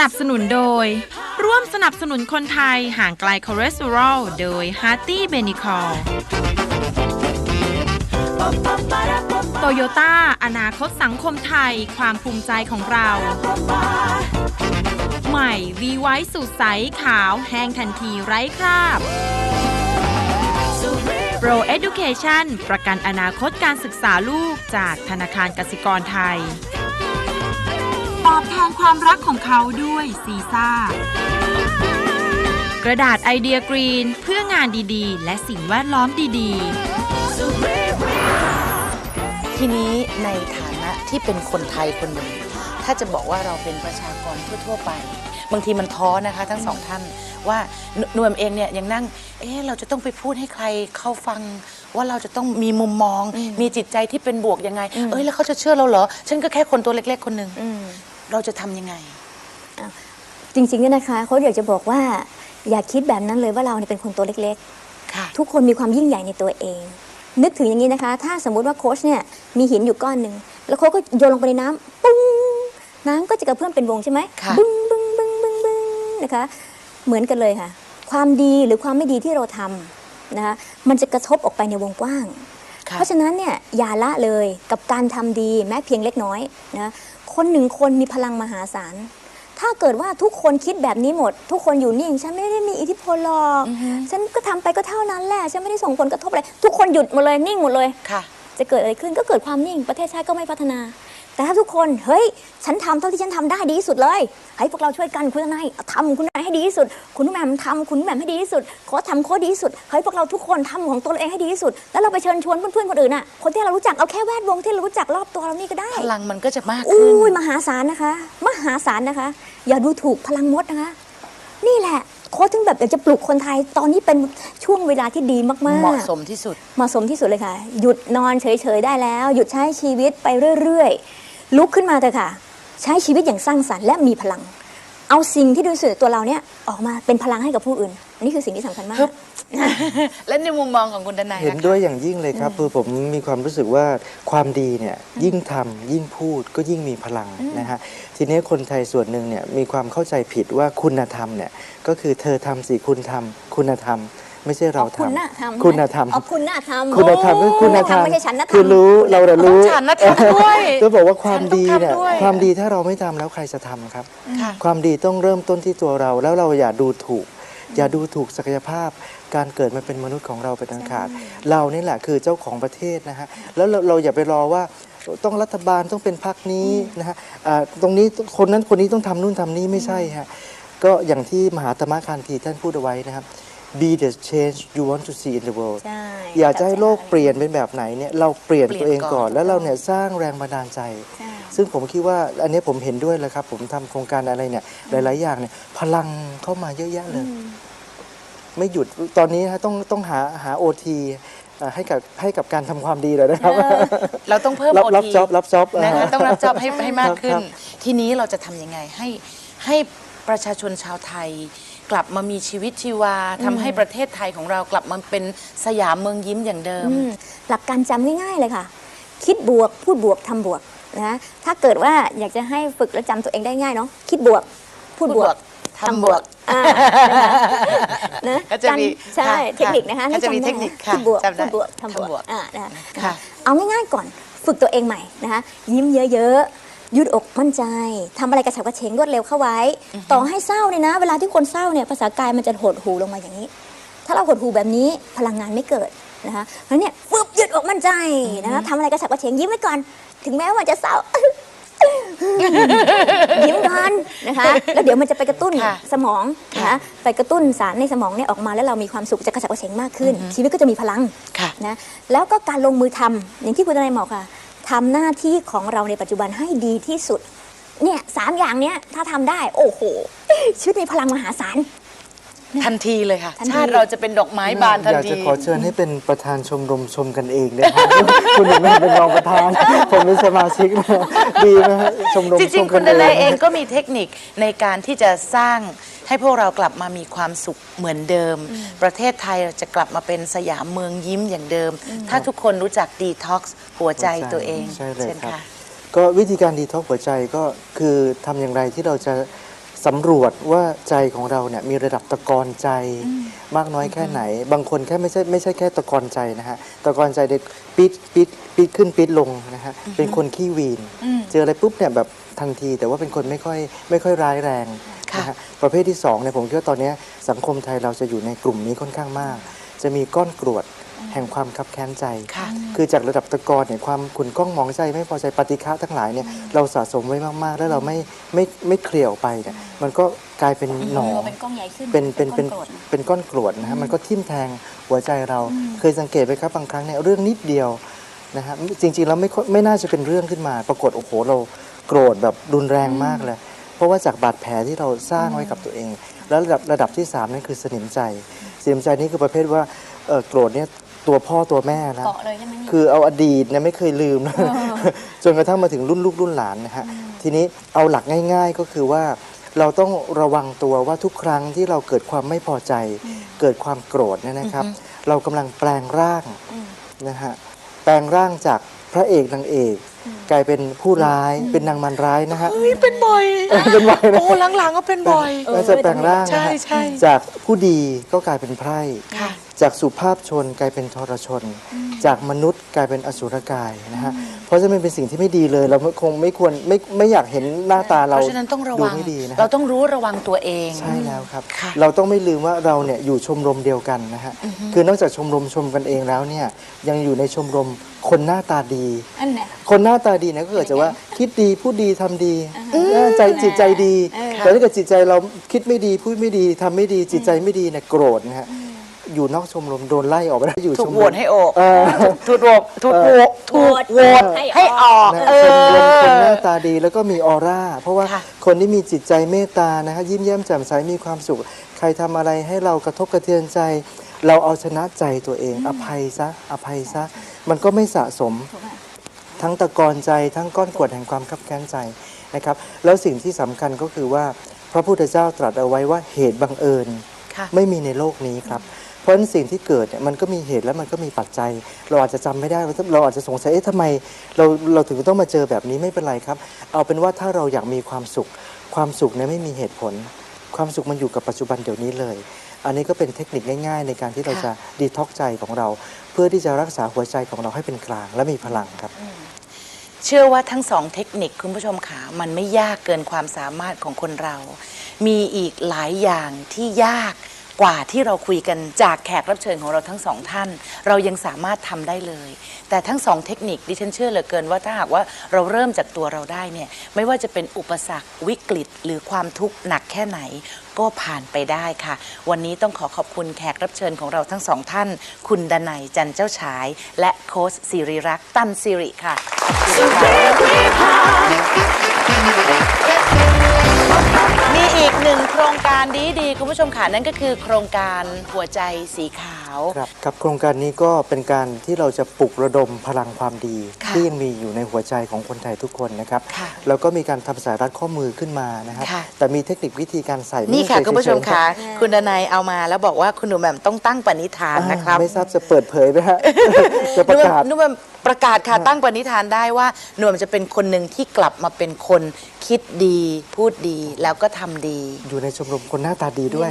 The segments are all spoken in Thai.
นับสนุนโดย ร่วมสนับสนุนคนไทยห่างไกลคอเลสเตอรอลโดย h a r t y b e n i c o l โตโยต้าอนาคตสังคมไทยความภูมิใจของเรา ใหม่วีไว้สูตรใสขาวแห้งทันทีไร้คราบ Pro Education ประกันอนาคตการศึกษาลูกจากธนาคารกสิกรไทย อบแทนความรักของเขาด้วยซีซ่ากระดาษไอเดียกรีนเพื่องานดีๆ และสิ่งแวดล้อมดีทีนี้ในฐานะที่เป็นคนไทยคนหนึ่งถ้าจะบอกว่าเราเป็นประชากรทั่ว ๆ ไป บางทีมันท้อนะคะ ทั้งสองท่านว่าหนหนวมเองเนี่ยยังนั่ง เอ๊ะเราจะต้องไปพูดให้ใครเขาฟังว่าเราจะต้องมีมุมมอง มีจิตใจที่เป็นบวกยังไง เอ้ยแล้วเขาจะเชื่อเราเหรอ ฉันก็แค่คนตัวเล็ก ๆ คนหนึ่ง เราจะทำยังไง จริงๆเนี่ยนะคะโค้ชอยากจะบอกว่า อย่าคิดแบบนั้นเลยว่าเราเนี่ยเป็นคนตัวเล็กค่ะ ๆ ทุกคนมีความยิ่งใหญ่ในตัวเอง นึกถึงอย่างนี้นะคะ ถ้าสมมุติว่าโค้ชเนี่ยมีหินอยู่ก้อนหนึ่งแล้วโค้ชก็โยนลงไปในน้ำปุ้งน้ำก็จะกระเพื่อมเป็นวงใช่ไหมค่ะ บึ้งบึ้งบึ้งบึ้งบึ้งนะคะ เหมือนกันเลยค่ะ ความดีหรือความไม่ดีที่เราทำนะคะมันจะกระทบออกไปในวงกว้าง ค่ะ เพราะฉะนั้นเนี่ยอย่าละเลยกับการทำดีแม้เพียงเล็กน้อยนะ คนหนึ่งคนมีพลังมหาศาล ถ้าเกิดว่าทุกคนคิดแบบนี้หมด ทุกคนอยู่นิ่ง ฉันไม่ได้มีอิทธิพลหรอก ฉันก็ทำไปก็เท่านั้นแหละ ฉันไม่ได้ส่งผลกระทบอะไร ทุกคนหยุดหมดเลยนิ่งหมดเลยค่ะจะเกิดอะไรขึ้นก็เกิดความนิ่ง ประเทศชาติก็ไม่พัฒนา แต่ถ้าทุกคนเฮ้ยฉันทำเท่าที่ฉันทำได้ดีที่สุดเลยให้พวกเราช่วยกันคุณนายทำคุณนายให้ดีที่สุด คุณแหม่มทำคุณแหม่มให้ดีที่สุดโค้ชทำโค้ชดีที่สุดเฮ้ยพวกเราทุกคนทำของตัวเราเองให้ดีที่สุด แล้วเราไปเชิญชวนเพื่อนๆคนอื่นน่ะคนที่เรารู้จักเอาแค่แวดวงที่เรารู้จักรอบตัวเรานี่ก็ได้พลังมันก็จะมากขึ้นอุ้ยมหาศาลนะคะ มหาศาลนะคะ อย่าดูถูกพลังมดนะคะ นี่แหละโค้ชถึงแบบอยากจะปลุกคนไทยตอนนี้เป็นช่วงเวลาที่ดีมากๆ เหมาะสมที่สุด เหมาะสมที่สุดเลยค่ะ หยุดนอนเฉยๆได้แล้ว หยุดใช้ชีวิตไปเรื่อย ๆ ลุกขึ้นมาเถอะค่ะ ใช้ชีวิตอย่างสร้างสรรค์และมีพลัง เอาสิ่งที่ดูสุดตัวเราเนี่ยออกมาเป็นพลังให้กับผู้อื่น อันนี้คือสิ่งที่สำคัญมาก และในมุมมองของคุณดนายเห็นนะคะด้วยอย่างยิ่งเลยครับคือผมมีความรู้สึกว่าความดีเนี่ยยิ่งทำยิ่งพูดก็ยิ่งมีพลังนะฮะทีนี้คนไทยส่วนหนึ่งเนี่ยมีความเข้าใจผิดว่าคุณธรรมเนี่ยก็คือเธอทำสิคุณทำคุณธรรม ไม่ใช่เราอ๋อคุณน่ะทำทำคุณธรรมอ๋อคุณน่ะทำคุณธรรมก็คุณธรรมไม่ใช่ฉันนะทำคือรู้เราเรารู้ฉันนะทำด้วยจะบอกว่าความดีฉันต้องเนี่ยทำด้วยความดีถ้าเราไม่ทำแล้วใครจะทำครับค่ะความดีต้องเริ่มต้นที่ตัวเราแล้วเราอย่าดูถูก อย่าดูถูกศักยภาพการเกิดมาเป็นมนุษย์ของเราเป็นอันขาด เรานี่แหละคือเจ้าของประเทศนะฮะแล้วเราเราอย่าไปรอว่าต้องรัฐบาลต้องเป็นพรรคนี้นะฮะอ่าตรงนี้คนนั้นคนนี้ต้องทำนู่นทำนี่ไม่ใช่ฮะก็อย่างที่มหาธรรมคานทีท่านพูดเอาไว้นะครับ be the change you want to see in the world ใช่อยากจะให้โลกเปลี่ยนเป็นแบบไหนเนี่ยเราเปลี่ยนเปลี่ยนตัวเองก่ก่ออนนแล้วเราเนี่ยสร้างแรงบันดาลใจ ใช่ ซึ่งผมคิดว่าอันนี้ผมเห็นด้วยเลยครับ ผมทำโครงการอะไรเนี่ย หลาย ๆ อย่างเนี่ย พลังเข้ามาเยอะแยะเลย ไม่หยุดตอนนี้ฮะต้องต้องหาหาโอทีให้กับให้กับการทำความดีเลยนะครับ เราต้องเพิ่มรับโอรับทีจ็อบรับจ็อบ นะคะต้องรับจ็อบให้ให้มากขึ้ครันบทีนี้เราจะทำยังไงให้ให้ประชาชนชาวไทย กลับมามีชีวิตชีวาทำให้ประเทศไทยของเรากลับมาเป็นสยามเมืองยิ้มอย่างเดิม อืมหลักการจำง่ายๆเลยค่ะ คิดบวกพูดบวกทำบวกนะถ้าเกิดว่าอยากจะให้ฝึกและจำตัวเองได้ง่ายเนาะคิดบวก พูดบวกทำบวกอ่านะก็จะมีการใช่ค่ะเทคนิคนะคะก็จะมีให้ำเทคนิคค่ะคิดบวกจำได้พูดบวกทำบวทำบวกกอ่านะคะค่ะ เอาง่ายๆก่อนฝึกตัวเองใหม่นะคะยิ้มเยอะๆ ยืดอกมั่นใจทำอะไรกระฉับกระเฉงรวดเร็วเข้าไว้ ต่อให้เศร้าเนี่ยนะ เวลาที่คนเศร้าเนี่ยภาษากายมันจะหดหูลงมาอย่างนี้ ถ้าเราหดหูแบบนี้พลังงานไม่เกิดนะคะเพราะฉะนั้นเนี่ยฟึบยืดอกมั่นใจนะคะทำอะไรกระฉับกระเฉงยิ้มไว้ก่อน ถึงแม้ว่าจะเศร้ายิ้มก่อนนะคะแล้วเดี๋ยวมันจะไปกระตุ้นค่ะสมองนะคะไปกระตุ้นสารในสมองเนี่ยออกมาแล้วเรามีความสุขจะกระฉับกระเฉงมากขึ้น ชีวิตก็จะมีพลังค่ะนะแล้วก็การลงมือทำอย่างที่คุณทนายบอกค่ะ ทำหน้าที่ของเราในปัจจุบันให้ดีที่สุด เนี่ยสามอย่างเนี้ยถ้าทำได้ โอ้โหชีวิตมีพลังมหาศาล ทันทีเลยค่ะทันทีชาติเราจะเป็นดอกไม้บานทันอยากทีจะขอเชิญให้เป็นประธานชมรมชมกันเองนะครับ คุณหนึ่งไม่เป็นรองประธาน ผมเป็นสมาชิกนะดีไหมฮะชมรมจชริงมๆกัคุณนดนายเอเองงก็มีเทคนิคในการที่จะสร้างให้พวกเรากลับมามีความสุขเหมือนเดิม ประเทศไทยเราจะกลับมาเป็นสยามเมืองยิ้มอย่างเดิม ถ้าทุกคนรู้จักดีท็อกซ์หัวใจตัวเองใช่เลยเช่นครับค่ะก็วิธีการดีท็อกหัวใจก็คือทำอย่างไรที่เราจะ สำรวจว่าใจของเราเนี่ยมีระดับตะกอนใจมากน้อยแค่ไหน บางคนแค่ไม่ใช่ไม่ใช่แค่ตะกอนใจนะฮะตะกอนใจเด็กปิดปิดปิดขึ้นปิดลงนะฮะเป็นคนขี้วีน เจออะไรปุ๊บเนี่ยแบบทันทีแต่ว่าเป็นคนไม่ค่อยไม่ค่อยร้ายแรงนะฮะประเภทที่สองเนี่ยผมคิดว่าตอนเนี้ยสังคมไทยเราจะอยู่ในกลุ่มนี้ค่อนข้างมาก จะมีก้อนกรวด แห่งความคับแค้นใจค่ะคือจากระดับตะกอนเนี่ยความขุนก้องมองใจไม่พอใจปฏิฆะทั้งหลายเนี่ยเราสะสมไว้มากๆ แล้วเราไม่ไม่ไม่เคลียร์ออกไปเนี่ยมันก็กลายเป็นหนองเป็นกล้องใหญ่ขึ้นเป็นเป็นเป็นก้อโกรธเป็นก้อนกรวดนะฮะมันก็ทิ่มแทงหัวใจเราเคยสังเกตไหมครับบางครั้งเนี่ยเรื่องนิดเดียวนะฮะจริง ๆ แล้วไม่ค่อยไม่น่าจะเป็นเรื่องขึ้นมา ปรากฏโอ้โหเราโกรธแบบรุนแรงมากเลย เพราะว่าจากบาดแผลที่เราสร้างไว้กับตัวเอง แล้วระดับระดับที่สามนั่นคือสนิมใจสนิมใจนี่คือประเภทว่าเอ่อโกรธเนี่ย ตัวพ่อตัวแม่นะ เกาะเลยใช่ไหมเนี่ย คือเอาอดีตเนี่ยไม่เคยลืมนะ จนกระทั่งมาถึงรุ่นลูกรุ่นหลานนะฮะทีนี้เอาหลักง่าย ๆก็คือว่า เราต้องระวังตัวว่าทุกครั้งที่เราเกิดความไม่พอใจ เกิดความโกรธเนี่ยนะครับเรากำลังแปลงร่างนะฮะแปลงร่างจากพระเอกนางเอก กลายเป็นผู้ร้ายเป็นนางมันร้ายนะฮะ เฮ้ยเป็นบ่อยเป็นบ่อยนะ โอ้หลังๆก็เป็นบ่อยก็จะแปลงร่างนะใช่ฮะใช่จากผู้ดีก็กลายเป็นไพร่ ค่ะ จากสุภาพชนกลายเป็นทรชน จากมนุษย์กลายเป็นอสุรกายนะฮะ เพราะฉะนั้นมันเป็นสิ่งที่ไม่ดีเลย เราคงไม่ควรไม่ไม่อยากเห็นหน้าตาเพเราราะฉะนั้นต้องระดูวัง ไม่ดีนะเราฮะต้องรู้ระวังตัวเอง ใช่แล้วครับ ค่ะ เราต้องไม่ลืมว่าเราเนี่ยอยู่ชมรมเดียวกันนะฮะ คือนอกจากชมรมชมกันเองแล้วเนี่ยยังอยู่ในชมรมคนหน้าตาดี อันเนี้ย คนหน้าตาดีเนี่ยก็เกิดจากว่าคิดดีพูดดีทำดีเออใจจิตใจดี แต่ถ้าเกิดจิตใจเราคิดไม่ดีพูดไม่ดีทำไม่ดีจิตใจไม่ดีเนี่ยโกรธนะฮะอยู่นอกชมรมโดนไล่ออกไปแล้วอยู่ถูชกมโหรวมตให้ออกเออถูกโหวตถูกโหวตถูกโหวตให้ออกนะเอชมรมคนอหน้าตาดีแล้วก็มีออร่า เพราะว่าค่ะคนที่มีจิตใจเมตตานะฮะยิ้มแย้มแจ่มใสมีความสุข ใครทำอะไรให้เรากระทบกระเทือนใจ เราเอาชนะใจตัวเอง อภัยซะอภัยซะ มันก็ไม่สะสม ทั้งตะกอนใจทั้งก้อนกรวดแห่งความคับแค้นใจนะครับ แล้วสิ่งที่สำคัญก็คือว่าพระพุทธเจ้าตรัสเอาไว้ว่าเหตุบังเอิญค่ะไม่มีในโลกนี้ครับเพราะฉะนั้นสิ่งที่เกิดเนี่ยมันก็มีเหตุและมันก็มีปัจจัย เราอาจจะจำไม่ได้เราอาจจะสงสัยเอ๊ะทำไมเราเราถึงต้องมาเจอแบบนี้ไม่เป็นไรครับ เอาเป็นว่าถ้าเราอยากมีความสุข ความสุขเนี่ยไม่มีเหตุผล ความสุขมันอยู่กับปัจจุบันเดี๋ยวนี้เลย อันนี้ก็เป็นเทคนิคง่าย ๆ ในการที่เราจะดีท็อกใจของเรา เพื่อที่จะรักษาหัวใจของเราให้เป็นกลางและมีพลังครับ เชื่อว่าทั้งสองเทคนิคคุณผู้ชมขามันไม่ยากเกินความสามารถของคนเรา มีอีกหลายอย่างที่ยาก กว่าที่เราคุยกันจากแขกรับเชิญของเราทั้งสองท่าน เรายังสามารถทำได้เลย แต่ทั้งสองเทคนิคดิฉันเชื่อเหลือเกินว่าถ้าหากว่าเราเริ่มจากตัวเราได้เนี่ยไม่ว่าจะเป็นอุปสรรควิกฤต หรือความทุกข์หนักแค่ไหน ก็ผ่านไปได้ค่ะ วันนี้ต้องขอขอบคุณแขกรับเชิญของเราทั้งสองท่าน คุณดนัยจันเจ้าฉาย และโค้ชสิริรักษ์ตันสิริค่ะขอบคุณค่ะ มีอีกหนึ่งโครงการดีๆคุณผู้ชมค่ะนั่นก็คือ โครงการหัวใจสีขาว ครับครับโครงการนี้ก็เป็นการที่เราจะปลุกระดมพลังความดี ค่ะที่ยังมีอยู่ในหัวใจของคนไทยทุกคนนะครับค่ะแล้วก็มีการทำสายรัดข้อมือขึ้นมานะครับค่ะ แต่มีเทคนิควิธีการใส่นี่ค่ะไใส่คุณผู้ชมเฉยๆค่ะรับคุณดนัยเอามาแล้วบอกว่าคุณหนูแหม่มต้องตั้งปณิธานนะครับ ไม่ทราบจะเปิดเผยไหมฮะ จะประกาศ นุ่มนุ่ม ประกาศค่ะตั้งปณิธานได้ว่าหนุ่มจะเป็นคนหนึ่งที่กลับมาเป็นคนคิดดี พูดดีแล้วก็ทำดี อยู่ในชมรมคนหน้าตาดีด้วย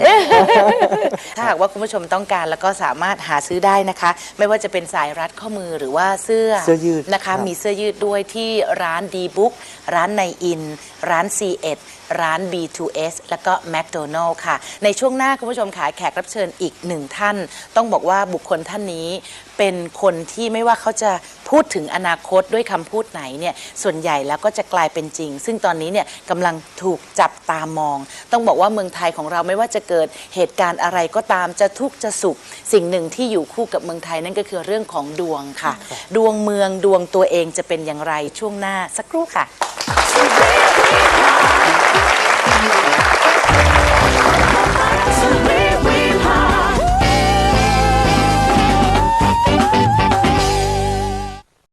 ถ้าหากว่าคุณผู้ชมต้องการแล้วก็สามารถหาซื้อได้นะคะ ไม่ว่าจะเป็นสายรัดข้อมือหรือว่าเสื้อเสื้อยืดนะคะ ครับ มีเสื้อยืดด้วยที่ร้านดีบุ๊กร้านในอิน ร้าน C1 ร้าน B2S แล้วก็ McDonald ค่ะ ในช่วงหน้าคุณผู้ชมขายแขกรับเชิญอีกหนึ่งท่าน ต้องบอกว่าบุคคลท่านนี้เป็นคนที่ไม่ว่าเขาจะพูดถึงอนาคตด้วยคำพูดไหนเนี่ยส่วนใหญ่แล้วก็จะกลายเป็นจริง ซึ่งตอนนี้เนี่ยกำลังถูกจับตามอง ต้องบอกว่าเมืองไทยของเราไม่ว่าจะเกิดเหตุการณ์อะไรก็ตามจะทุกข์จะสุข สิ่งหนึ่งที่อยู่คู่กับเมืองไทยนั่นก็คือเรื่องของดวงค่ะ ดวงเมืองดวงตัวเองจะเป็นอย่างไรช่วงหน้าสักครู่ค่ะ Gracias.